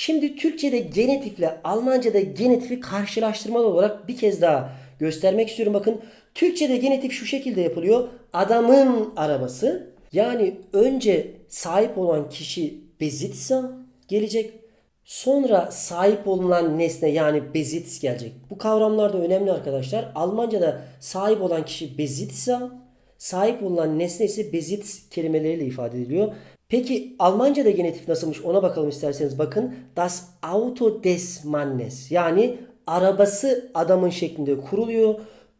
Şimdi Türkçe'de genetifle Almanca'da genetifi karşılaştırmalı olarak bir kez daha göstermek istiyorum. Bakın Türkçe'de genetif şu şekilde yapılıyor. Adamın arabası. Yani önce sahip olan kişi Besitzer gelecek. Sonra sahip olunan nesne yani Besitz gelecek. Bu kavramlar da önemli arkadaşlar. Almanca'da sahip olan kişi Besitzer, sahip olunan nesne ise Besitz kelimeleriyle ifade ediliyor. Peki Almanca'da genetif nasılmış ona bakalım isterseniz bakın. Das Auto des Mannes yani arabası adamın şeklinde kuruluyor.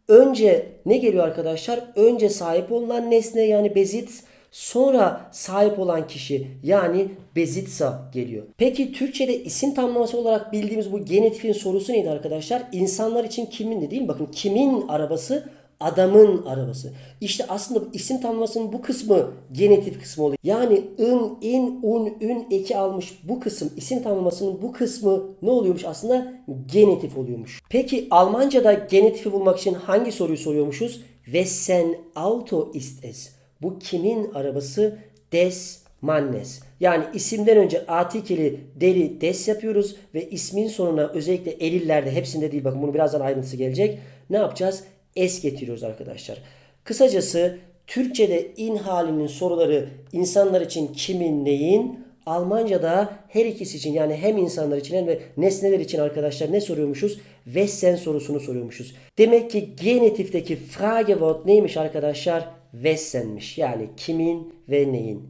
Önce ne geliyor arkadaşlar? Önce sahip olunan nesne yani Besitz Sonra sahip olan kişi yani Besitzer geliyor. Peki Türkçe'de isim tamlaması olarak bildiğimiz bu genetifin sorusu neydi arkadaşlar? İnsanlar için kimin değil mi? Bakın kimin arabası? Adamın arabası. İşte aslında isim tamlamasının bu kısmı genetif kısmı oluyor. Yani ın, in, un, ün eki almış bu kısım isim tamlamasının bu kısmı ne oluyormuş aslında? Genetif oluyormuş. Peki Almanca'da genetifi bulmak için hangi soruyu soruyormuşuz? Wessen Auto ist es? Bu kimin arabası? Des Mannes. Yani isimden önce artikeli deri des yapıyoruz ve ismin sonuna özellikle erillerde hepsinde değil bakın bunu birazdan ayrıntısı gelecek. Ne yapacağız? Es getiriyoruz arkadaşlar. Kısacası Türkçe'de in halinin soruları insanlar için kimin neyin Almanca'da her ikisi için yani hem insanlar için hem de nesneler için arkadaşlar ne soruyormuşuz? Wessen sorusunu soruyormuşuz. Demek ki genetifteki Fragewort neymiş arkadaşlar? Wessen'miş. Yani kimin ve neyin.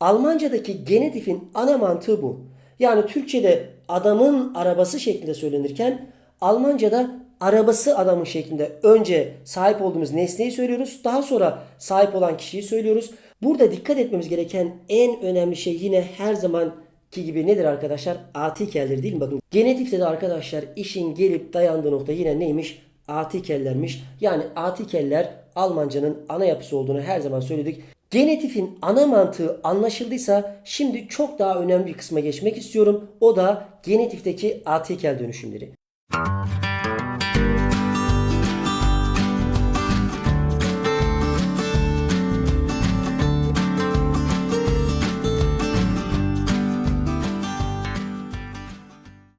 Almanca'daki genetifin ana mantığı bu. Yani Türkçe'de adamın arabası şeklinde söylenirken Almanca'da arabası adamın şeklinde önce sahip olduğumuz nesneyi söylüyoruz. Daha sonra sahip olan kişiyi söylüyoruz. Burada dikkat etmemiz gereken en önemli şey yine her zamanki gibi nedir arkadaşlar? Artikeldir değil mi? Bakın genetikte de arkadaşlar işin gelip dayandığı nokta yine neymiş? Artikellermiş. Yani artikeller Almanca'nın ana yapısı olduğunu her zaman söyledik. Genetifin ana mantığı anlaşıldıysa şimdi çok daha önemli bir kısma geçmek istiyorum. O da genetifteki artikel dönüşümleri.